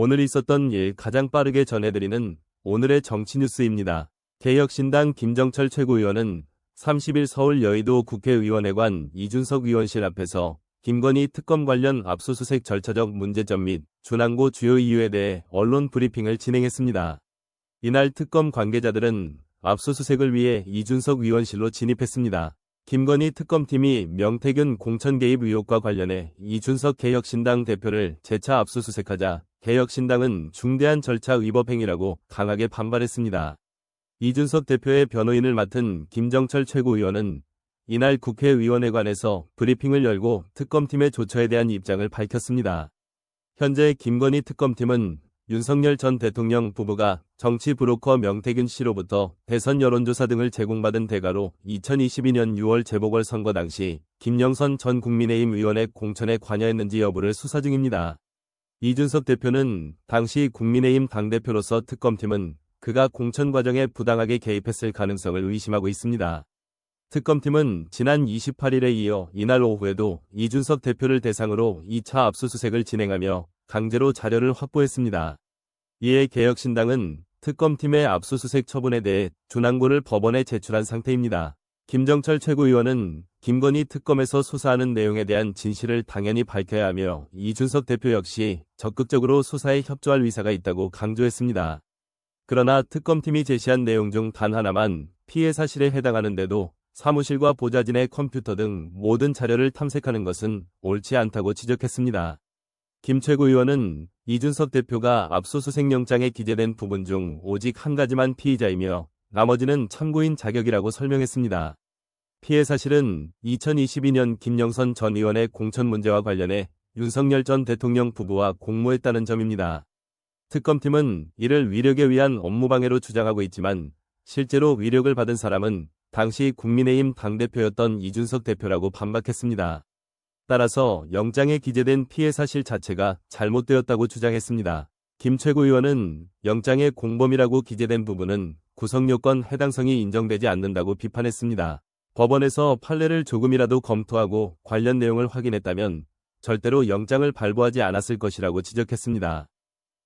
오늘 있었던 일 가장 빠르게 전해드리는 오늘의 정치 뉴스입니다. 개혁신당 김정철 최고위원은 30일 서울 여의도 국회의원회관 이준석 의원실 앞에서 김건희 특검 관련 압수수색 절차적 문제점 및 준항고 주요 이유에 대해 언론 브리핑을 진행했습니다. 이날 특검 관계자들은 압수수색을 위해 이준석 의원실로 진입했습니다. 김건희 특검팀이 명태균 공천 개입 의혹과 관련해 이준석 개혁신당 대표를 재차 압수수색하자 개혁신당은 중대한 절차 위법 행위라고 강하게 반발했습니다. 이준석 대표의 변호인을 맡은 김정철 최고위원은 이날 국회의원회관에서 브리핑을 열고 특검팀의 조처에 대한 입장을 밝혔습니다. 현재 김건희 특검팀은 윤석열 전 대통령 부부가 정치 브로커 명태균 씨로부터 대선 여론조사 등을 제공받은 대가로 2022년 6월 재보궐선거 당시 김영선 전 국민의힘 의원의 공천에 관여했는지 여부를 수사 중입니다. 이준석 대표는 당시 국민의힘 당대표로서 특검팀은 그가 공천 과정에 부당하게 개입했을 가능성을 의심하고 있습니다. 특검팀은 지난 28일에 이어 이날 오후에도 이준석 대표를 대상으로 2차 압수수색을 진행하며 강제로 자료를 확보했습니다. 이에 개혁신당은 특검팀의 압수수색 처분에 대해 준항고를 법원에 제출한 상태입니다. 김정철 최고위원은 김건희 특검에서 수사하는 내용에 대한 진실을 당연히 밝혀야 하며 이준석 대표 역시 적극적으로 수사에 협조할 의사가 있다고 강조했습니다. 그러나 특검팀이 제시한 내용 중 단 하나만 피해 사실에 해당하는데도 사무실과 보좌진의 컴퓨터 등 모든 자료를 탐색하는 것은 옳지 않다고 지적했습니다. 김 최고위원은 이준석 대표가 압수수색 영장에 기재된 부분 중 오직 한 가지만 피의자이며 나머지는 참고인 자격이라고 설명했습니다. 피해 사실은 2022년 김영선 전 의원의 공천 문제와 관련해 윤석열 전 대통령 부부와 공모했다는 점입니다. 특검팀은 이를 위력에 위한 업무방해로 주장하고 있지만 실제로 위력을 받은 사람은 당시 국민의힘 당대표였던 이준석 대표라고 반박했습니다. 따라서 영장에 기재된 피해 사실 자체가 잘못되었다고 주장했습니다. 김 최고위원은 영장에 공범이라고 기재된 부분은 구성요건 해당성이 인정되지 않는다고 비판했습니다. 법원에서 판례를 조금이라도 검토하고 관련 내용을 확인했다면 절대로 영장을 발부하지 않았을 것이라고 지적했습니다.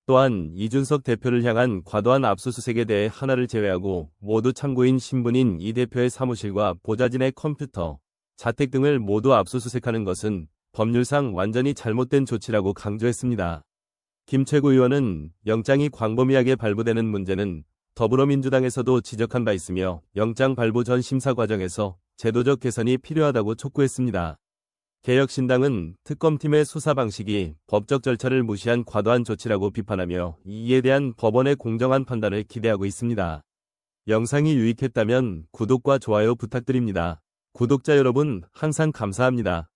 또한 이준석 대표를 향한 과도한 압수수색에 대해 하나를 제외하고 모두 참고인 신분인 이 대표의 사무실과 보좌진의 컴퓨터, 자택 등을 모두 압수수색하는 것은 법률상 완전히 잘못된 조치라고 강조했습니다. 김 최고위원은 영장이 광범위하게 발부되는 문제는 더불어민주당에서도 지적한 바 있으며 영장 발부 전 심사 과정에서 제도적 개선이 필요하다고 촉구했습니다. 개혁신당은 특검팀의 수사 방식이 법적 절차를 무시한 과도한 조치라고 비판하며 이에 대한 법원의 공정한 판단을 기대하고 있습니다. 영상이 유익했다면 구독과 좋아요 부탁드립니다. 구독자 여러분 항상 감사합니다.